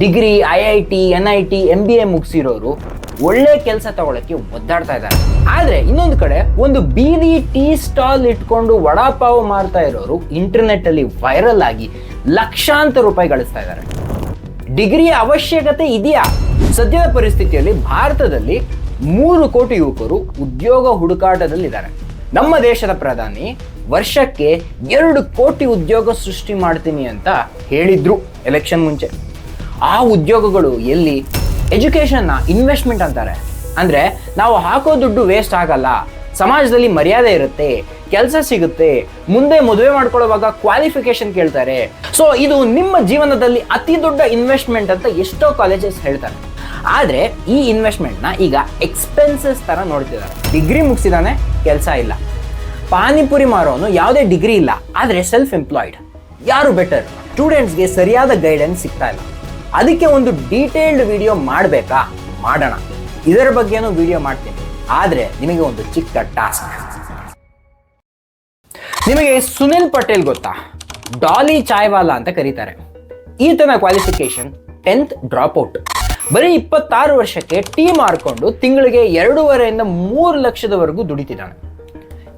Degree, I I T, N I T, M B A ಮುಗಿಸಿರೋರು ಒಳ್ಳೆ ಕೆಲಸ ತಗೊಳಕ್ಕೆ ಒದ್ದಾಡ್ತಾ ಇದ್ದಾರೆ. ಆದ್ರೆ ಇನ್ನೊಂದು ಕಡೆ ಒಂದು ಬೀದಿ ಟೀ ಸ್ಟಾಲ್ ಇಟ್ಕೊಂಡು ವಡಾಪಾವ್ ಮಾರ್ತಾ ಇರೋರು ಇಂಟರ್ನೆಟ್ ಅಲ್ಲಿ ವೈರಲ್ ಆಗಿ ಲಕ್ಷಾಂತರ ರೂಪಾಯಿ ಗಳಿಸ್ತಾ ಇದ್ದಾರೆ. ಡಿಗ್ರಿಯ ಅವಶ್ಯಕತೆ ಇದೆಯಾ? ಸದ್ಯದ ಪರಿಸ್ಥಿತಿಯಲ್ಲಿ ಭಾರತದಲ್ಲಿ ಮೂರು ಕೋಟಿ ಯುವಕರು ಉದ್ಯೋಗ ಹುಡುಕಾಟದಲ್ಲಿದ್ದಾರೆ. ನಮ್ಮ ದೇಶದ ಪ್ರಧಾನಿ, ವರ್ಷಕ್ಕೆ ಎರಡು ಕೋಟಿ ಉದ್ಯೋಗ ಸೃಷ್ಟಿ ಮಾಡ್ತೀನಿ ಅಂತ ಹೇಳಿದ್ರು ಎಲೆಕ್ಷನ್ ಮುಂಚೆ. ಆ ಉದ್ಯೋಗಗಳು ಎಲ್ಲಿ? ಎಜುಕೇಷನ್ನ ಇನ್ವೆಸ್ಟ್ಮೆಂಟ್ ಅಂತಾರೆ. ಅಂದರೆ ನಾವು ಹಾಕೋ ದುಡ್ಡು ವೇಸ್ಟ್ ಆಗಲ್ಲ. ಸಮಾಜದಲ್ಲಿ ಮರ್ಯಾದೆ ಇರುತ್ತೆ, ಕೆಲಸ ಸಿಗುತ್ತೆ, ಮುಂದೆ ಮದುವೆ ಮಾಡ್ಕೊಳ್ಳುವಾಗ ಕ್ವಾಲಿಫಿಕೇಶನ್ ಕೇಳ್ತಾರೆ. ಸೊ ಇದು ನಿಮ್ಮ ಜೀವನದಲ್ಲಿ ಅತಿ ದೊಡ್ಡ ಇನ್ವೆಸ್ಟ್ಮೆಂಟ್ ಅಂತ ಎಷ್ಟೋ ಕಾಲೇಜಸ್ ಹೇಳ್ತಾರೆ. ಆದರೆ ಈ ಇನ್ವೆಸ್ಟ್ಮೆಂಟ್ನ ಈಗ ಎಕ್ಸ್ಪೆನ್ಸಸ್ ಥರ ನೋಡ್ತಿದ್ದಾರೆ. ಡಿಗ್ರಿ ಮುಗಿಸಿದಾನೆ, ಕೆಲಸ ಇಲ್ಲ. ಪಾನಿಪುರಿ ಮಾರೋನು ಯಾವುದೇ ಡಿಗ್ರಿ ಇಲ್ಲ. ಆದರೆ ಸೆಲ್ಫ್ ಎಂಪ್ಲಾಯ್ಡ್ ಯಾರು ಬೆಟರ್ ಸ್ಟೂಡೆಂಟ್ಸ್ಗೆ ಸರಿಯಾದ ಗೈಡೆನ್ಸ್ ಸಿಗ್ತಾ ಇಲ್ಲ. ಅದಕ್ಕೆ ಒಂದು ಡೀಟೇಲ್ಡ್ ವಿಡಿಯೋ ಮಾಡಬೇಕಾ? ಮಾಡೋಣ. ಇದರ ಬಗ್ಗೆನೂ ವಿಡಿಯೋ ಮಾಡ್ತೀನಿ. ಆದರೆ ನಿಮಗೆ ಒಂದು ಚಿಕ್ಕ ಟಾಸ್ಕ್ ನಿಮಗೆ ಸುನಿಲ್ ಪಟೇಲ್ ಗೊತ್ತಾ? ಡಾಲಿ ಚಾಯ್ವಾಲಾ ಅಂತ ಕರೀತಾರೆ. ಈತನ ಕ್ವಾಲಿಫಿಕೇಶನ್ ಟೆಂತ್ ಡ್ರಾಪ್ಔಟ್ ಬರೀ ಇಪ್ಪತ್ತಾರು ವರ್ಷಕ್ಕೆ ಟೀ ಮಾರ್ಕೊಂಡು ತಿಂಗಳಿಗೆ ಎರಡೂವರೆಯಿಂದ ಮೂರು ಲಕ್ಷದವರೆಗೂ ದುಡಿತಿದ್ದಾನೆ.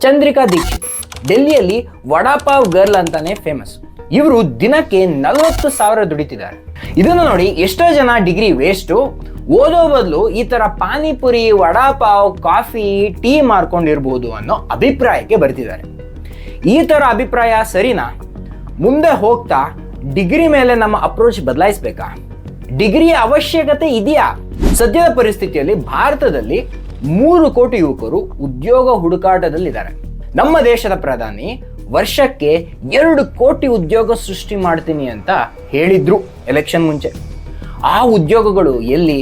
ಚಂದ್ರಿಕಾ ದೀಕ್ಷಿತ್, ಡೆಲ್ಲಿಯಲ್ಲಿ ವಡಾಪಾವ್ ಗರ್ಲ್ ಅಂತಾನೆ ಫೇಮಸ್ ಇವರು ದಿನಕ್ಕೆ ನಲವತ್ತು ಸಾವಿರ ದುಡಿತಿದ್ದಾರೆ. ಇದನ್ನು ನೋಡಿ ಎಷ್ಟೋ ಜನ ಡಿಗ್ರಿ ವೇಸ್ಟು ಓದೋ ಬದಲು ಈ ಥರ ಪಾನಿಪುರಿ, ವಡಾಪಾವ್, ಕಾಫಿ, ಟೀ ಮಾರ್ಕೊಂಡಿರ್ಬೋದು ಅನ್ನೋ ಅಭಿಪ್ರಾಯಕ್ಕೆ ಬರ್ತಿದ್ದಾರೆ. ಈ ಥರ ಅಭಿಪ್ರಾಯ ಸರಿನಾ? ಮುಂದೆ ಹೋಗ್ತಾ ಡಿಗ್ರಿ ಮೇಲೆ ನಮ್ಮ ಅಪ್ರೋಚ್ ಬದಲಾಯಿಸಬೇಕಾ? ಡಿಗ್ರಿಯ ಅವಶ್ಯಕತೆ ಇದೆಯಾ? ಸದ್ಯದ ಪರಿಸ್ಥಿತಿಯಲ್ಲಿ ಭಾರತದಲ್ಲಿ ಮೂರು ಕೋಟಿ ಯುವಕರು ಉದ್ಯೋಗ ಹುಡುಕಾಟದಲ್ಲಿದ್ದಾರೆ. ನಮ್ಮ ದೇಶದ ಪ್ರಧಾನಿ ವರ್ಷಕ್ಕೆ ಎರಡು ಕೋಟಿ ಉದ್ಯೋಗ ಸೃಷ್ಟಿ ಮಾಡ್ತೀನಿ ಅಂತ ಹೇಳಿದ್ರು ಎಲೆಕ್ಷನ್ ಮುಂಚೆ. ಆ ಉದ್ಯೋಗಗಳು ಎಲ್ಲಿ?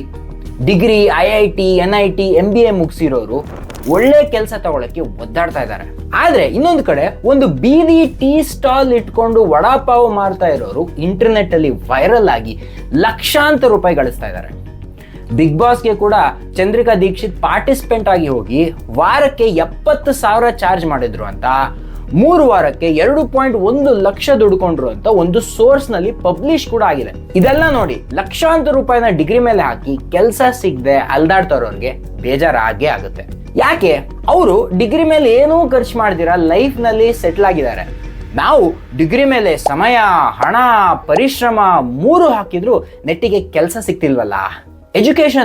Degree, I I T, N I T, M B A ಮುಗಿಸಿರೋರು ಒಳ್ಳೆ ಕೆಲಸ ತಗೊಳಕ್ಕೆ ಒದ್ದಾಡ್ತಾ ಇದ್ದಾರೆ. ಆದ್ರೆ ಇನ್ನೊಂದು ಕಡೆ ಒಂದು ಬೀದಿ ಟೀ ಸ್ಟಾಲ್ ಇಟ್ಕೊಂಡು ವಡಾಪಾವ್ ಮಾರ್ತಾ ಇರೋರು ಇಂಟರ್ನೆಟ್ ಅಲ್ಲಿ ವೈರಲ್ ಆಗಿ ಲಕ್ಷಾಂತರ ರೂಪಾಯಿ ಗಳಿಸ್ತಾ ಇದ್ದಾರೆ. ಬಿಗ್ ಬಾಸ್ಗೆ ಕೂಡ ಚಂದ್ರಿಕಾ ದೀಕ್ಷಿತ್ ಪಾರ್ಟಿಸಿಪೆಂಟ್ ಆಗಿ ಹೋಗಿ ವಾರಕ್ಕೆ ಎಪ್ಪತ್ತು ಸಾವಿರ ಚಾರ್ಜ್ ಮಾಡಿದ್ರು ಅಂತ ಮೂರು ವಾರಕ್ಕೆ ಎರಡು ಪಾಯಿಂಟ್ ಒಂದು ಲಕ್ಷ ದುಡ್ಕೊಂಡ್ರು ಅಂತ ಒಂದು ಸೋರ್ಸ್ನಲ್ಲಿ ಪಬ್ಲಿಷ್ ಕೂಡ ಆಗಿದೆ. ಇದೆಲ್ಲ ನೋಡಿ ಲಕ್ಷಾಂತರ ರೂಪಾಯಿನ ಡಿಗ್ರಿ ಮೇಲೆ ಹಾಕಿ ಕೆಲಸ ಸಿಗದೆ ಅಲ್ದಾಡ್ತಾರೋರ್ಗೆ ಬೇಜಾರಾಗೇ ಆಗುತ್ತೆ. ಯಾಕೆ? ಅವರು ಡಿಗ್ರಿ ಮೇಲೆ ಏನೂ ಖರ್ಚು ಮಾಡ್ದಿರಾ ಲೈಫ್ನಲ್ಲಿ ಸೆಟ್ಲ್ ಆಗಿದ್ದಾರೆ. ನಾವು ಡಿಗ್ರಿ ಮೇಲೆ ಸಮಯ, ಹಣ, ಪರಿಶ್ರಮ ಮೂರು ಹಾಕಿದ್ರು ನೆಟ್ಟಿಗೆ ಕೆಲಸ ಸಿಗ್ತಿಲ್ವಲ್ಲ?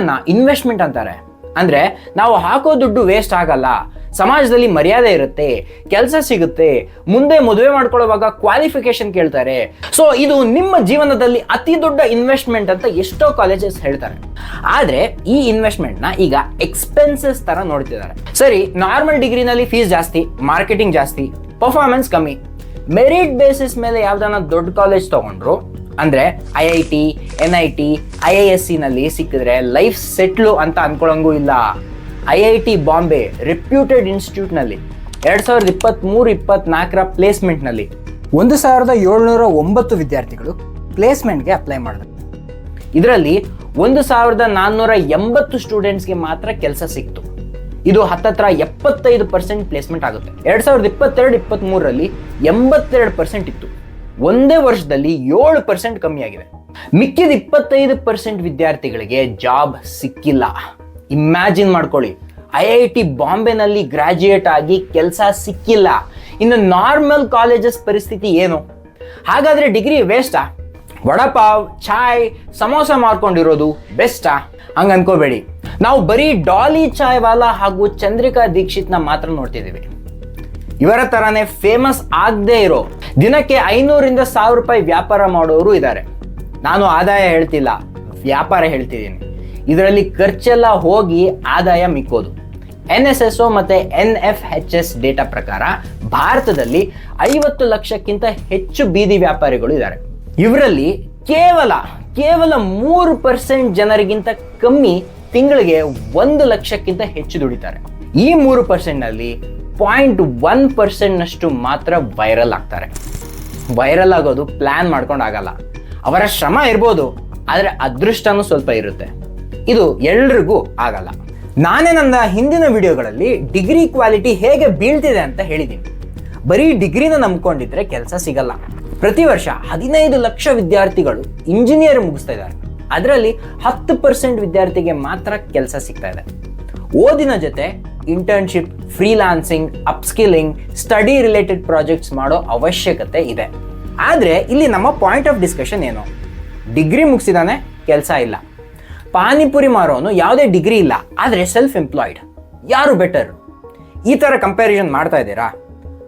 ನ ಇನ್ವೆಸ್ಟ್ಮೆಂಟ್ ಅಂತಾರೆ. ಅಂದ್ರೆ ನಾವು ಹಾಕೋ ದುಡ್ಡು ವೇಸ್ಟ್ ಆಗಲ್ಲ. ಸಮಾಜದಲ್ಲಿ ಮರ್ಯಾದೆ ಇರುತ್ತೆ, ಕೆಲಸ ಸಿಗುತ್ತೆ, ಮುಂದೆ ಮದುವೆ ಮಾಡ್ಕೊಳ್ಳುವಾಗ ಕ್ವಾಲಿಫಿಕೇಶನ್ ಕೇಳ್ತಾರೆ. ಸೊ ಇದು ನಿಮ್ಮ ಜೀವನದಲ್ಲಿ ಅತಿ ದೊಡ್ಡ ಇನ್ವೆಸ್ಟ್ಮೆಂಟ್ ಅಂತ ಎಷ್ಟೋ ಕಾಲೇಜಸ್ ಹೇಳ್ತಾರೆ. ಆದ್ರೆ ಈ ಇನ್ವೆಸ್ಟ್ಮೆಂಟ್ನ ಈಗ ಎಕ್ಸ್ಪೆನ್ಸಸ್ ತರ ನೋಡ್ತಿದ್ದಾರೆ. ಸರಿ ನಾರ್ಮಲ್ ಡಿಗ್ರಿನಲ್ಲಿ ಫೀಸ್ ಜಾಸ್ತಿ ಮಾರ್ಕೆಟಿಂಗ್ ಜಾಸ್ತಿ ಪರ್ಫಾರ್ಮೆನ್ಸ್ ಕಮ್ಮಿ. ಮೆರಿಟ್ ಬೇಸಿಸ್ ಮೇಲೆ ಯಾವ್ದಾನ ದೊಡ್ಡ ಕಾಲೇಜ್ ತಗೊಂಡ್ರು, ಅಂದ್ರೆ I I T N I T I I S C ನಲ್ಲಿ ಸಿಕ್ಕಿದ್ರೆ ಲೈಫ್ ಸೆಟ್ಲು ಅಂತ ಅನ್ಕೊಳಂಗೂ ಇಲ್ಲ. I I T Bombay reputed ಇನ್ಸ್ಟಿಟ್ಯೂಟ್ನಲ್ಲಿ ಎರಡು ಸಾವಿರದ ಇಪ್ಪತ್ತ್ ಮೂರು ಇಪ್ಪತ್ನಾಲ್ಕರ ಪ್ಲೇಸ್ಮೆಂಟ್ನಲ್ಲಿ ಒಂದು ಸಾವಿರದ ಏಳ್ನೂರ ಒಂಬತ್ತು ವಿದ್ಯಾರ್ಥಿಗಳು ಪ್ಲೇಸ್ಮೆಂಟ್ಗೆ ಅಪ್ಲೈ ಮಾಡಿದ್ರು. ಇದರಲ್ಲಿ ಒಂದು ಸಾವಿರದ ನಾನ್ನೂರ ಎಂಬತ್ತು ಸ್ಟೂಡೆಂಟ್ಸ್ಗೆ ಮಾತ್ರ ಕೆಲಸ ಸಿಕ್ತು. ಇದು ಹತ್ತತ್ರ ಎಪ್ಪತ್ತೈದು ಪರ್ಸೆಂಟ್ ಪ್ಲೇಸ್ಮೆಂಟ್ ಆಗುತ್ತೆ. ಎರಡು ಸಾವಿರದ ಇಪ್ಪತ್ತೆರಡು ಇಪ್ಪತ್ತ್ ಮೂರರಲ್ಲಿ ಎಂಬತ್ತೆರಡು ಪರ್ಸೆಂಟ್ ಇತ್ತು. ಒಂದೇ ವರ್ಷದಲ್ಲಿ ಏಳು ಪರ್ಸೆಂಟ್ ಕಮ್ಮಿ ಆಗಿದೆ. ಮಿಕ್ಕಿದ ಇಪ್ಪತ್ತೈದು ಪರ್ಸೆಂಟ್ ವಿದ್ಯಾರ್ಥಿಗಳಿಗೆ ಜಾಬ್ ಸಿಕ್ಕಿಲ್ಲ. ಇಮ್ಯಾಜಿನ್ ಮಾಡ್ಕೊಳ್ಳಿ. ಐ ಐ ಟಿ ಬಾಂಬೆನಲ್ಲಿ ಗ್ರಾಜ್ಯುಯೇಟ್ ಆಗಿ ಕೆಲಸ ಸಿಕ್ಕಿಲ್ಲ. ಇನ್ನು ನಾರ್ಮಲ್ ಕಾಲೇಜಸ್ ಪರಿಸ್ಥಿತಿ ಏನು? ಹಾಗಾದ್ರೆ ಡಿಗ್ರಿ ವೇಸ್ಟಾ ವಡಪಾವ್, ಚಾಯ್, ಸಮೋಸ ಮಾರ್ಕೊಂಡಿರೋದು ಬೆಸ್ಟಾ ಹಂಗ ಅನ್ಕೋಬೇಡಿ. ನಾವು ಬರೀ ಡಾಲಿ ಚಾಯ್ ವಾಲಾ ಹಾಗೂ ಚಂದ್ರಿಕಾ ದೀಕ್ಷಿತ್ನ ಮಾತ್ರ ನೋಡ್ತಿದ್ದೀವಿ. ಇವರ ತರಾನೇ ಫೇಮಸ್ ಆಗದೆ ಇರೋ, ದಿನಕ್ಕೆ ಐನೂರಿಂದ ಸಾವಿರ ರೂಪಾಯಿ ವ್ಯಾಪಾರ ಮಾಡೋರು ಇದ್ದಾರೆ. ನಾನು ಆದಾಯ ಹೇಳ್ತಿಲ್ಲ, ವ್ಯಾಪಾರ ಹೇಳ್ತಿದ್ದೀನಿ. ಇದರಲ್ಲಿ ಖರ್ಚೆಲ್ಲ ಹೋಗಿ ಆದಾಯ ಮಿಕ್ಕೋದು. ಎನ್ ಎಸ್ ಎಸ್ ಒ ಮತ್ತೆ N F H S data ಪ್ರಕಾರ ಭಾರತದಲ್ಲಿ ಐವತ್ತು ಲಕ್ಷಕ್ಕಿಂತ ಹೆಚ್ಚು ಬೀದಿ ವ್ಯಾಪಾರಿಗಳು ಇದ್ದಾರೆ. ಇವರಲ್ಲಿ ಕೇವಲ ಕೇವಲ ಮೂರು ಪರ್ಸೆಂಟ್ ಜನರಿಗಿಂತ ಕಮ್ಮಿ ತಿಂಗಳಿಗೆ ಒಂದು ಲಕ್ಷಕ್ಕಿಂತ ಹೆಚ್ಚು ದುಡಿತಾರೆ. ಈ ಮೂರು ಪರ್ಸೆಂಟ್ನಲ್ಲಿ ಪಾಯಿಂಟ್ ಒನ್ ಪರ್ಸೆಂಟ್ನಷ್ಟು ಮಾತ್ರ ವೈರಲ್ ಆಗ್ತಾರೆ. ವೈರಲ್ ಆಗೋದು ಪ್ಲಾನ್ ಮಾಡ್ಕೊಂಡು ಆಗಲ್ಲ. ಅವರ ಶ್ರಮ ಇರ್ಬೋದು, ಆದರೆ ಅದೃಷ್ಟನೂ ಸ್ವಲ್ಪ ಇರುತ್ತೆ. ಇದು ಎಲ್ರಿಗೂ ಆಗಲ್ಲ. ನಾನೇ ನನ್ನ ಹಿಂದಿನ ವಿಡಿಯೋಗಳಲ್ಲಿ ಡಿಗ್ರಿ ಕ್ವಾಲಿಟಿ ಹೇಗೆ ಬೀಳ್ತಿದೆ ಅಂತ ಹೇಳಿದ್ದೀನಿ. ಬರೀ ಡಿಗ್ರಿನ ನಂಬ್ಕೊಂಡಿದ್ರೆ ಕೆಲಸ ಸಿಗಲ್ಲ. ಪ್ರತಿ ವರ್ಷ ಹದಿನೈದು ಲಕ್ಷ ವಿದ್ಯಾರ್ಥಿಗಳು ಇಂಜಿನಿಯರ್ ಮುಗಿಸ್ತಾ ಇದ್ದಾರೆ. ಅದರಲ್ಲಿ ಹತ್ತು ಪರ್ಸೆಂಟ್ ವಿದ್ಯಾರ್ಥಿಗೆ ಮಾತ್ರ ಕೆಲಸ ಸಿಗ್ತಾ ಇದೆ. ಓದಿನ ಜೊತೆ internship freelancing upskilling study related projects ಮಾಡೋ ಅವಶ್ಯಕತೆ ಇದೆ. ಆದರೆ ಇಲ್ಲಿ ನಮ್ಮ ಪಾಯಿಂಟ್ ಆಫ್ ಡಿಸ್ಕಷನ್ ಏನು? ಡಿಗ್ರಿ ಮುಗಿಸಿದಾನೆ, ಕೆಲಸ ಇಲ್ಲ. ಪಾನಿಪುರಿ ಮಾರೋನು ಯಾವುದೇ ಡಿಗ್ರಿ ಇಲ್ಲ, ಆದರೆ ಸೆಲ್ಫ್ ಎಂಪ್ಲಾಯ್ಡ್ ಯಾರು ಬೆಟರ್ ಈ ಥರ ಕಂಪ್ಯಾರಿಸನ್ ಮಾಡ್ತಾ ಇದ್ದೀರಾ?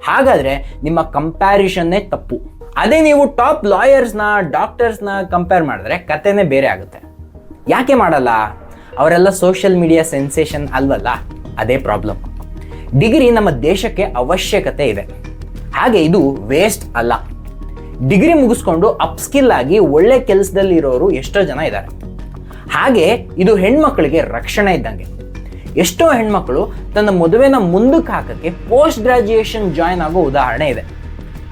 ಹಾಗಾದರೆ ನಿಮ್ಮ ಕಂಪ್ಯಾರಿಷನ್ನೇ ತಪ್ಪು. ಅದೇ ನೀವು ಟಾಪ್ ಲಾಯರ್ಸ್ನ ಡಾಕ್ಟರ್ಸ್ನ ಕಂಪೇರ್ ಮಾಡಿದ್ರೆ ಕತೆನೇ ಬೇರೆ ಆಗುತ್ತೆ. ಯಾಕೆ ಮಾಡಲ್ಲ? ಅವರೆಲ್ಲ ಸೋಷಿಯಲ್ ಮೀಡಿಯಾ ಸೆನ್ಸೇಷನ್ ಅಲ್ವಲ್ಲ? ಅದೇ ಪ್ರಾಬ್ಲಮ್ ಡಿಗ್ರಿ ನಮ್ಮ ದೇಶಕ್ಕೆ ಅವಶ್ಯಕತೆ ಇದೆ. ಹಾಗೆ ಇದು ವೇಸ್ಟ್ ಅಲ್ಲ. ಡಿಗ್ರಿ ಮುಗಿಸ್ಕೊಂಡು ಅಪ್ಸ್ಕಿಲ್ ಆಗಿ ಒಳ್ಳೆ ಕೆಲಸದಲ್ಲಿರೋರು ಎಷ್ಟೋ ಜನ ಇದ್ದಾರೆ. ಹಾಗೆ ಇದು ಹೆಣ್ಮಕ್ಳಿಗೆ ರಕ್ಷಣೆ ಇದ್ದಂಗೆ. ಎಷ್ಟೋ ಹೆಣ್ಮಕ್ಳು ತನ್ನ ಮದುವೆನ ಮುಂದಕ್ಕೆ ಹಾಕಕ್ಕೆ ಪೋಸ್ಟ್ ಗ್ರಾಜ್ಯುಯೇಷನ್ ಜಾಯ್ನ್ ಆಗೋ ಉದಾಹರಣೆ ಇದೆ.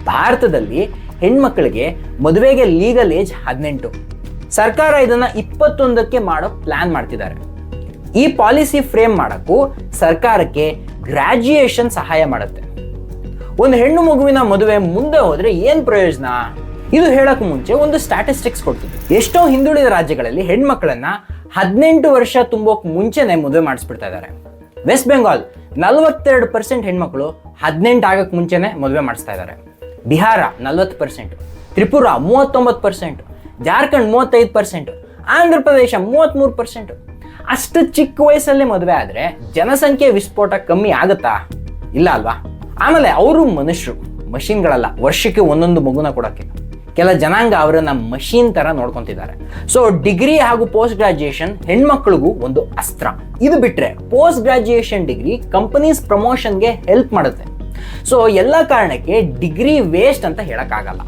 ಭಾರತದಲ್ಲಿ ಹೆಣ್ಮಕ್ಳಿಗೆ ಮದುವೆಗೆ ಲೀಗಲ್ ಏಜ್ ಹದಿನೆಂಟು. ಸರ್ಕಾರ ಇದನ್ನ ಇಪ್ಪತ್ತೊಂದಕ್ಕೆ ಮಾಡೋ ಪ್ಲಾನ್ ಮಾಡ್ತಿದ್ದಾರೆ. ಈ ಪಾಲಿಸಿ ಫ್ರೇಮ್ ಮಾಡೋಕ್ಕೂ ಸರ್ಕಾರಕ್ಕೆ ಗ್ರಾಜ್ಯುಯೇಷನ್ ಸಹಾಯ ಮಾಡುತ್ತೆ. ಒಂದು ಹೆಣ್ಣು ಮಗುವಿನ ಮದುವೆ ಮುಂದೆ ಹೋದ್ರೆ ಏನ್ ಪ್ರಯೋಜನ? ಇದು ಹೇಳಕ್ ಮುಂಚೆ ಒಂದು ಸ್ಟ್ಯಾಟಿಸ್ಟಿಕ್ಸ್ ಕೊಡ್ತೀವಿ ಎಷ್ಟೋ ಹಿಂದುಳಿದ ರಾಜ್ಯಗಳಲ್ಲಿ ಹೆಣ್ಮಕ್ಳನ್ನ ಹದಿನೆಂಟು ವರ್ಷ ತುಂಬೋಕ್ ಮುಂಚೆನೆ ಮದುವೆ ಮಾಡಿಸ್ಬಿಡ್ತಾ ಇದ್ದಾರೆ ವೆಸ್ಟ್ ಬೆಂಗಾಲ್ ನಲವತ್ತೆರಡು ಪರ್ಸೆಂಟ್ ಹೆಣ್ಮಕ್ಳು ಹದಿನೆಂಟು ಆಗಕ್ ಮುಂಚೆನೆ ಮದುವೆ ಮಾಡಿಸ್ತಾ ಇದ್ದಾರೆ ಬಿಹಾರ ನಲ್ವತ್ತು ಪರ್ಸೆಂಟ್ ತ್ರಿಪುರ ಮೂವತ್ತೊಂಬತ್ತು ಪರ್ಸೆಂಟ್ ಜಾರ್ಖಂಡ್ ಮೂವತ್ತೈದು ಪರ್ಸೆಂಟ್ ಆಂಧ್ರ ಪ್ರದೇಶ ಮೂವತ್ತ್ಮೂರು ಪರ್ಸೆಂಟ್ ಅಷ್ಟು ಚಿಕ್ಕ ವಯಸ್ಸಲ್ಲೇ ಮದುವೆ ಆದರೆ ಜನಸಂಖ್ಯೆ ವಿಸ್ಫೋಟ ಕಮ್ಮಿ ಆಗುತ್ತಾ? ಇಲ್ಲ ಅಲ್ವಾ? ಆಮೇಲೆ ಅವರು ಮನುಷ್ಯರು ಮಷಿನ್ಗಳಲ್ಲ ವರ್ಷಕ್ಕೆ ಒಂದೊಂದು ಮಗುನ ಕೊಡೋಕ್ಕೆ. ಕೆಲ ಜನಾಂಗ ಅವರನ್ನ ಮಷೀನ್ ತರ ನೋಡ್ಕೊಂತಿದ್ದಾರೆ. ಸೊ ಡಿಗ್ರಿ ಹಾಗೂ ಪೋಸ್ಟ್ ಗ್ರಾಜುಯೇಷನ್ ಹೆಣ್ಮಕ್ಳಿಗೂ ಒಂದು ಅಸ್ತ್ರ. ಇದು ಬಿಟ್ರೆ ಪೋಸ್ಟ್ ಗ್ರಾಜುಯೇಷನ್ ಡಿಗ್ರಿ ಕಂಪನೀಸ್ ಪ್ರಮೋಷನ್ಗೆ ಹೆಲ್ಪ್ ಮಾಡುತ್ತೆ. ಸೊ ಎಲ್ಲ ಕಾರಣಕ್ಕೆ ಡಿಗ್ರಿ ವೇಸ್ಟ್ ಅಂತ ಹೇಳಕ್ಕಾಗಲ್ಲ.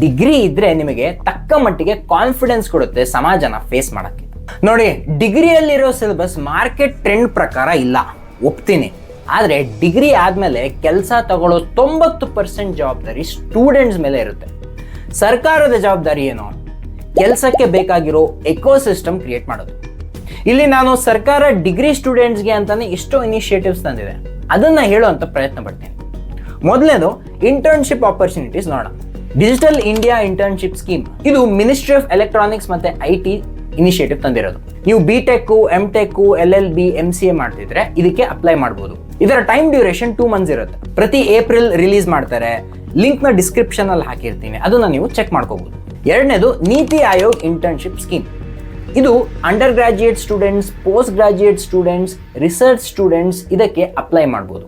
ಡಿಗ್ರಿ ಇದ್ರೆ ನಿಮಗೆ ತಕ್ಕ ಮಟ್ಟಿಗೆ ಕಾನ್ಫಿಡೆನ್ಸ್ ಕೊಡುತ್ತೆ ಸಮಾಜನ ಫೇಸ್ ಮಾಡಕ್ಕೆ. ನೋಡಿ ಡಿಗ್ರಿಯಲ್ಲಿರೋ ಸಿಲೆಬಸ್ ಮಾರ್ಕೆಟ್ ಟ್ರೆಂಡ್ ಪ್ರಕಾರ ಇಲ್ಲ. ಒಪ್ತೀನಿ. ಆದರೆ ಡಿಗ್ರಿ ಆದಮೇಲೆ ಕೆಲಸ ತಗೊಳ್ಳೋ ತೊಂಬತ್ತು ಪರ್ಸೆಂಟ್ ಜವಾಬ್ದಾರಿ ಸ್ಟೂಡೆಂಟ್ಸ್ ಮೇಲೆ ಇರುತ್ತೆ. ಸರ್ಕಾರದ ಜವಾಬ್ದಾರಿ ಏನು? ಕೆಲಸಕ್ಕೆ ಬೇಕಾಗಿರೋ ಎಕೋಸಿಸ್ಟಮ್ ಕ್ರಿಯೇಟ್ ಮಾಡೋದು. ಇಲ್ಲಿ ನಾನು ಸರ್ಕಾರ ಡಿಗ್ರಿ ಸ್ಟೂಡೆಂಟ್ಸ್ಗೆ ಅಂತಾನೆ ಎಷ್ಟೋ ಇನಿಷಿಯೇಟಿವ್ಸ್ ತಂದಿದೆ. ಅದನ್ನ ಹೇಳುವಂತ ಪ್ರಯತ್ನ ಪಡ್ತೀನಿ. ಮೊದಲನೇದು ಇಂಟರ್ನ್ಶಿಪ್ ಆಪರ್ಚುನಿಟೀಸ್ ನೋಡೋಣ. ಡಿಜಿಟಲ್ ಇಂಡಿಯಾ ಇಂಟರ್ನ್ಶಿಪ್ ಸ್ಕೀಮ್ ಇದು ಮಿನಿಸ್ಟ್ರಿ ಆಫ್ ಎಲೆಕ್ಟ್ರಾನಿಕ್ಸ್ ಮತ್ತೆ ಐ ಟಿ ಇನಿಷಿಯೇಟಿವ್ ತಂದಿರೋದು. ನೀವು B tech M tech L L B M C A ಮಾಡ್ತಿದ್ರೆ ಇದಕ್ಕೆ ಅಪ್ಲೈ ಮಾಡ್ಬೋದು. ಇದರ ಟೈಮ್ ಡ್ಯೂರೇಷನ್ ಟೂ ಮಂತ್ಸ್ ಇರುತ್ತೆ. ಪ್ರತಿ ಏಪ್ರಿಲ್ ರಿಲೀಸ್ ಮಾಡ್ತಾರೆ. ಲಿಂಕ್ನ ಡಿಸ್ಕ್ರಿಪ್ಷನ್ ಅಲ್ಲಿ ಹಾಕಿರ್ತೀನಿ. ಅದನ್ನ ನೀವು ಚೆಕ್ ಮಾಡ್ಕೋಬಹುದು ಎರಡನೇದು, ನೀತಿ ಆಯೋಗ್ ಇಂಟರ್ನ್ಶಿಪ್ ಸ್ಕೀಮ್ ಇದು under graduate students post graduate students research students ಇದಕ್ಕೆ ಅಪ್ಲೈ ಮಾಡ್ಬೋದು.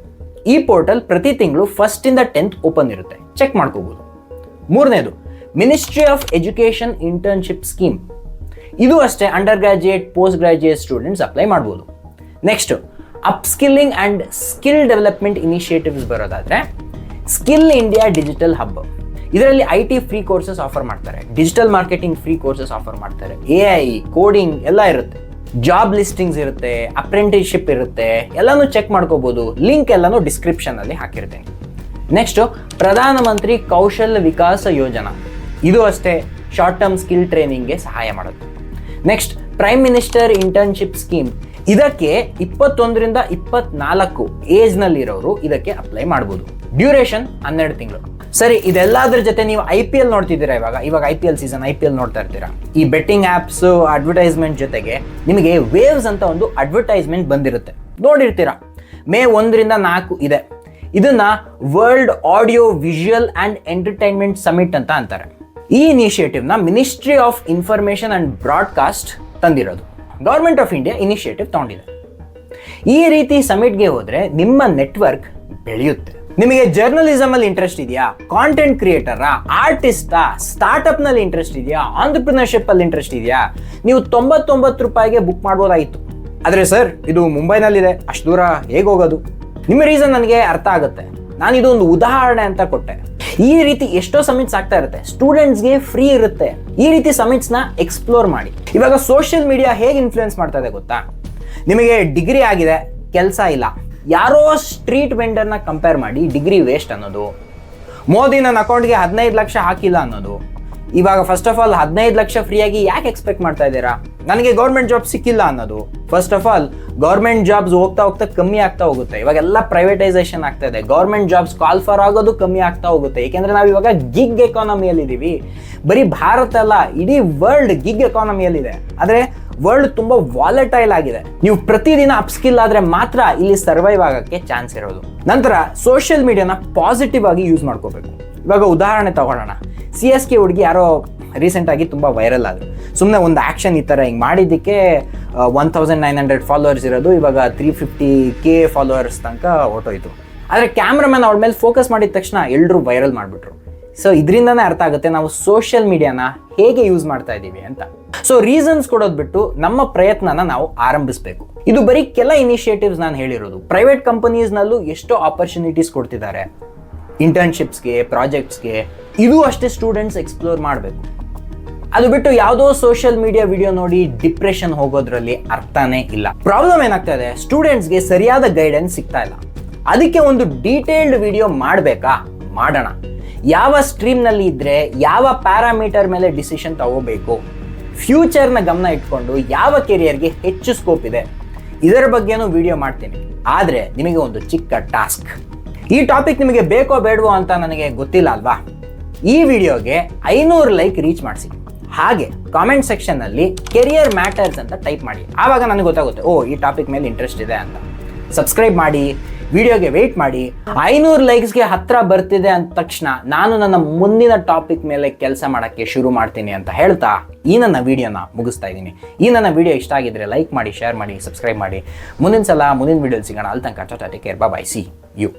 ಈ ಪೋರ್ಟಲ್ ಪ್ರತಿ ತಿಂಗಳು ಫಸ್ಟ್ ಇಂದ ಟೆಂತ್ ಓಪನ್ ಇರುತ್ತೆ. ಚೆಕ್ ಮಾಡ್ಕೋಬಹುದು ಮೂರನೇದು ministry of education internship scheme ಇದು ಅಷ್ಟೇ under graduate post graduate students apply ಮಾಡ್ಬೋದು. Next upskilling and skill development initiatives ಬರೋದಾದ್ರೆ ಸ್ಕಿಲ್ ಇಂಡಿಯಾ ಡಿಜಿಟಲ್ ಹಬ್. ಇದರಲ್ಲಿ I T free courses offer ಮಾಡ್ತಾರೆ. Digital marketing free courses offer ಮಾಡ್ತಾರೆ. A I coding ಎಲ್ಲ ಇರುತ್ತೆ. Job ಲಿಸ್ಟಿಂಗ್ಸ್ ಇರುತ್ತೆ ಅಪ್ರೆಂಟಿಸ್ಶಿಪ್ ಇರುತ್ತೆ, ಎಲ್ಲನೂ ಚೆಕ್ ಮಾಡ್ಕೋಬಹುದು ಲಿಂಕ್ ಎಲ್ಲಾನು ಡಿಸ್ಕ್ರಿಪ್ಷನ್ ಅಲ್ಲಿ ಹಾಕಿರ್ತೇನೆ. ನೆಕ್ಸ್ಟ್ ಪ್ರಧಾನಮಂತ್ರಿ ಕೌಶಲ್ಯ ವಿಕಾಸ ಯೋಜನಾ. ಇದು ಅಷ್ಟೇ ಶಾರ್ಟ್ ಟರ್ಮ್ ಸ್ಕಿಲ್ ಟ್ರೈನಿಂಗ್ಗೆ ಸಹಾಯ ಮಾಡುತ್ತೆ next prime minister internship scheme ಇದಕ್ಕೆ ಇಪ್ಪತ್ತೊಂದರಿಂದ ಇಪ್ಪತ್ನಾಲ್ಕು ಏಜ್ನಲ್ಲಿರೋರು ಇದಕ್ಕೆ ಅಪ್ಲೈ ಮಾಡ್ಬೋದು. ಡ್ಯೂರೇಷನ್ ಹನ್ನೆರಡು ತಿಂಗಳು. ಸರಿ, ಇದೆಲ್ಲದ್ರ ಜೊತೆ ನೀವು ಐ ಪಿ ಎಲ್ ನೋಡ್ತಿದ್ದೀರಾ ಇವಾಗ? ಇವಾಗ I P L season I P L ನೋಡ್ತಾ ಇರ್ತೀರಾ? ಈ ಬೆಟ್ಟಿಂಗ್ ಆ್ಯಪ್ಸ್ ಅಡ್ವರ್ಟೈಸ್ಮೆಂಟ್ ಜೊತೆಗೆ ನಿಮಗೆ ವೇವ್ಸ್ ಅಂತ ಒಂದು ಅಡ್ವರ್ಟೈಸ್ಮೆಂಟ್ ಬಂದಿರುತ್ತೆ. ನೋಡಿರ್ತೀರಾ? ಮೇ ಒಂದರಿಂದ ನಾಲ್ಕು ಇದೆ. ಇದನ್ನ world audio visual and entertainment summit ಅಂತ ಅಂತಾರೆ. ಈ ಇನಿಷಿಯೇಟಿವ್ನ ministry of information and broadcast ತಂದಿರೋದು. Government of India initiative ತಗೊಂಡಿದೆ. ಈ ರೀತಿ ಸಮಿಟ್ಗೆ ಹೋದ್ರೆ ನಿಮ್ಮ ನೆಟ್ವರ್ಕ್ ಬೆಳೆಯುತ್ತೆ. ನಿಮಗೆ ಜರ್ನಲಿಸಮ್ ಅಲ್ಲಿ ಇಂಟ್ರೆಸ್ಟ್ ಇದೆಯಾ? ಕಾಂಟೆಂಟ್ ಕ್ರಿಯೇಟರ್ ಆರ್ಟಿಸ್ಟಾ ಸ್ಟಾರ್ಟ್ಅಪ್ನಲ್ಲಿ ಇಂಟ್ರೆಸ್ಟ್ ಇದೆಯಾ? ಆಂಟರ್ಪ್ರಿನರ್ಶಿಪ್ ಅಲ್ಲಿ ಇಂಟ್ರೆಸ್ಟ್ ಇದೆಯಾ? ನೀವು ತೊಂಬತ್ತೊಂಬತ್ತು ರೂಪಾಯಿಗೆ ಬುಕ್ ಮಾಡ್ಬೋದಾಗಿತ್ತು ಆದರೆ ಸರ್ ಇದು ಮುಂಬೈನಲ್ಲಿದೆ. ಅಷ್ಟು ದೂರ ಹೇಗೆ ಹೋಗೋದು? ನಿಮ್ಮ ರೀಸನ್ ನನಗೆ ಅರ್ಥ ಆಗುತ್ತೆ. ನಾನು ಇದೊಂದು ಉದಾಹರಣೆ ಅಂತ ಕೊಟ್ಟೆ. ಈ ರೀತಿ ಎಷ್ಟೋ ಸಮಿಟ್ಸ್ ಆಗ್ತಾ ಇರುತ್ತೆ. ಸ್ಟೂಡೆಂಟ್ಸ್ಗೆ ಫ್ರೀ ಇರುತ್ತೆ. ಈ ರೀತಿ ಸಮಿಟ್ಸ್ನ ಎಕ್ಸ್ಪ್ಲೋರ್ ಮಾಡಿ. ಇವಾಗ ಸೋಷಿಯಲ್ ಮೀಡಿಯಾ ಹೇಗೆ ಇನ್ಫ್ಲುಯೆನ್ಸ್ ಮಾಡ್ತಾ ಇದೆ ಗೊತ್ತಾ? ನಿಮಗೆ ಡಿಗ್ರಿ ಆಗಿದೆ, ಕೆಲಸ ಇಲ್ಲ. ಯಾರೋ ಸ್ಟ್ರೀಟ್ ವೆಂಡರ್ನ ಕಂಪೇರ್ ಮಾಡಿ ಡಿಗ್ರಿ ವೇಸ್ಟ್ ಅನ್ನೋದು. ಮೋದಿ ನನ್ನ ಅಕೌಂಟ್ಗೆ ಹದಿನೈದು ಲಕ್ಷ ಹಾಕಿಲ್ಲ ಅನ್ನೋದು. ಇವಾಗ ಫಸ್ಟ್ ಆಫ್ ಆಲ್ ಹದಿನೈದು ಲಕ್ಷ ಫ್ರೀಯಾಗಿ ಯಾಕೆ ಎಕ್ಸ್ಪೆಕ್ಟ್ ಮಾಡ್ತಾ ಇದ್ದೀರಾ? ನನಗೆ ಗೌರ್ಮೆಂಟ್ ಜಾಬ್ ಸಿಕ್ಕಿಲ್ಲ ಅನ್ನೋದು. First of all government jobs ಹೋಗ್ತಾ ಹೋಗ್ತಾ ಕಮ್ಮಿ ಆಗ್ತಾ ಹೋಗುತ್ತೆ. ಇವಾಗೆಲ್ಲ ಪ್ರೈವೇಟೈಸೇಷನ್ ಆಗ್ತಾ ಇದೆ. ಗೌರ್ಮೆಂಟ್ ಜಾಬ್ಸ್ ಕಾಲ್ ಫಾರ್ ಆಗೋದು ಕಮ್ಮಿ ಆಗ್ತಾ ಹೋಗುತ್ತೆ. ಏಕೆಂದ್ರೆ ನಾವು ಇವಾಗ ಗಿಗ್ ಎಕಾನಮಿಯಲ್ಲಿದ್ದೀವಿ ಬರೀ ಭಾರತ ಅಲ್ಲ, ಇಡೀ ವರ್ಲ್ಡ್ ಗಿಗ್ ಎಕಾನಮಿಯಲ್ಲಿದೆ ಆದರೆ ವರ್ಲ್ಡ್ ತುಂಬ ವಾಲೆಟೈಲ್ ಆಗಿದೆ. ನೀವು ಪ್ರತಿದಿನ ಅಪ್ಸ್ಕಿಲ್ ಆದ್ರೆ ಮಾತ್ರ ಇಲ್ಲಿ ಸರ್ವೈವ್ ಆಗಕ್ಕೆ ಚಾನ್ಸ್ ಇರೋದು. ನಂತರ ಸೋಷಿಯಲ್ ಮೀಡಿಯಾನ ಪಾಸಿಟಿವ್ ಆಗಿ ಯೂಸ್ ಮಾಡ್ಕೋಬೇಕು. ಇವಾಗ ಉದಾಹರಣೆ ತಗೊಳ್ಳೋಣ. ಸಿ ಎಸ್ ಕೆ ಹುಡುಗಿ ಯಾರೋ ರೀಸೆಂಟಾಗಿ ತುಂಬ ವೈರಲ್ ಆದರು. ಸುಮ್ಮನೆ ಒಂದು ಆ್ಯಕ್ಷನ್ ಈ ಥರ ಹಿಂಗೆ ಮಾಡಿದ್ದಕ್ಕೆ one thousand nine hundred followers ಇರೋದು, ಇವಾಗ ತ್ರೀ ಫಿಫ್ಟಿ ಕೆ ಫಾಲೋವರ್ಸ್ ತನಕ ಹೊಟ್ಟೋಯ್ತು ಆದರೆ ಕ್ಯಾಮ್ರಾಮನ್ ಅವಳ ಮೇಲೆ ಫೋಕಸ್ ಮಾಡಿದ ತಕ್ಷಣ ಎಲ್ಲರೂ ವೈರಲ್ ಮಾಡಿಬಿಟ್ರು. ಸೊ ಇದರಿಂದನೇ ಅರ್ಥ ಆಗುತ್ತೆ ನಾವು ಸೋಷಿಯಲ್ ಮೀಡಿಯಾನ ಹೇಗೆ ಯೂಸ್ ಮಾಡ್ತಾ ಇದ್ದೀವಿ ಅಂತ. ಸೊ ರೀಸನ್ಸ್ ಕೊಡೋದು ಬಿಟ್ಟು ನಮ್ಮ ಪ್ರಯತ್ನನ ನಾವು ಆರಂಭಿಸಬೇಕು. ಇದು ಬರೀ ಕೆಲ ಇನಿಷಿಯೇಟಿವ್ಸ್ ನಾನು ಹೇಳಿರೋದು. ಪ್ರೈವೇಟ್ ಕಂಪನೀಸ್ನಲ್ಲೂ ಎಷ್ಟೋ ಆಪರ್ಚುನಿಟೀಸ್ ಕೊಡ್ತಿದ್ದಾರೆ. ಇಂಟರ್ನ್ಶಿಪ್ಸ್ಗೆ ಪ್ರಾಜೆಕ್ಟ್ಸ್ಗೆ ಇದು ಅಷ್ಟೇ ಸ್ಟೂಡೆಂಟ್ಸ್ ಎಕ್ಸ್ಪ್ಲೋರ್ ಮಾಡಬೇಕು. ಅದು ಬಿಟ್ಟು ಯಾವುದೋ ಸೋಷಿಯಲ್ ಮೀಡಿಯಾ ವಿಡಿಯೋ ನೋಡಿ ಡಿಪ್ರೆಷನ್ ಹೋಗೋದ್ರಲ್ಲಿ ಅರ್ಥನೇ ಇಲ್ಲ. ಪ್ರಾಬ್ಲಮ್ ಏನಾಗ್ತಾ ಇದೆ? ಸ್ಟೂಡೆಂಟ್ಸ್ಗೆ ಸರಿಯಾದ ಗೈಡೆನ್ಸ್ ಸಿಗ್ತಾ ಇಲ್ಲ. ಅದಕ್ಕೆ ಒಂದು ಡೀಟೇಲ್ಡ್ ವಿಡಿಯೋ ಮಾಡಬೇಕಾ? ಮಾಡೋಣ. ಯಾವ ಸ್ಟ್ರೀಮ್ನಲ್ಲಿ ಇದ್ರೆ, ಯಾವ ಪ್ಯಾರಾಮೀಟರ್ ಮೇಲೆ ಡಿಸಿಷನ್ ತಗೋಬೇಕು? ಫ್ಯೂಚರ್ನ ಗಮನ ಇಟ್ಕೊಂಡು ಯಾವ ಕೆರಿಯರ್ಗೆ ಹೆಚ್ಚು ಸ್ಕೋಪ್ ಇದೆ? ಇದರ ಬಗ್ಗೆನೂ ವಿಡಿಯೋ ಮಾಡ್ತೀನಿ. ಆದರೆ, ನಿಮಗೆ ಒಂದು ಚಿಕ್ಕ ಟಾಸ್ಕ್ ಈ ಟಾಪಿಕ್ ನಿಮಗೆ ಬೇಕೋ ಬೇಡವೋ ಅಂತ ನನಗೆ ಗೊತ್ತಿಲ್ಲ ಅಲ್ವಾ ಈ ವಿಡಿಯೋಗೆ ಐನೂರು ಲೈಕ್ ರೀಚ್ ಮಾಡಿಸಿ. ಹಾಗೆ ಕಾಮೆಂಟ್ ಸೆಕ್ಷನ್ನಲ್ಲಿ ಕೆರಿಯರ್ ಮ್ಯಾಟರ್ಸ್ ಅಂತ ಟೈಪ್ ಮಾಡಿ. ಆವಾಗ ನನಗೆ ಗೊತ್ತಾಗುತ್ತೆ, ಓ, ಈ ಟಾಪಿಕ್ ಮೇಲೆ ಇಂಟ್ರೆಸ್ಟ್ ಇದೆ ಅಂತ. ಸಬ್ಸ್ಕ್ರೈಬ್ ಮಾಡಿ, ವಿಡಿಯೋಗೆ ವೆಯ್ಟ್ ಮಾಡಿ. ಐನೂರು ಲೈಕ್ಸ್ಗೆ ಹತ್ರ ಬರ್ತಿದೆ ಅಂದ ತಕ್ಷಣ ನಾನು ನನ್ನ ಮುಂದಿನ ಟಾಪಿಕ್ ಮೇಲೆ ಕೆಲಸ ಮಾಡೋಕ್ಕೆ ಶುರು ಮಾಡ್ತೀನಿ ಅಂತ ಹೇಳ್ತಾ ಈ ನನ್ನ ವಿಡಿಯೋನ ಮುಗಿಸ್ತಾ ಇದ್ದೀನಿ. ಈ ನನ್ನ ವಿಡಿಯೋ ಇಷ್ಟ ಆಗಿದ್ರೆ ಲೈಕ್ ಮಾಡಿ ಶೇರ್ ಮಾಡಿ ಸಬ್ಸ್ಕ್ರೈಬ್ ಮಾಡಿ. ಮುಂದಿನ ಸಲ ಮುಂದಿನ ವಿಡಿಯೋ ಸಿಗೋಣ. ಅಲ್ಲಿ ತನಕ, tata take care bye see you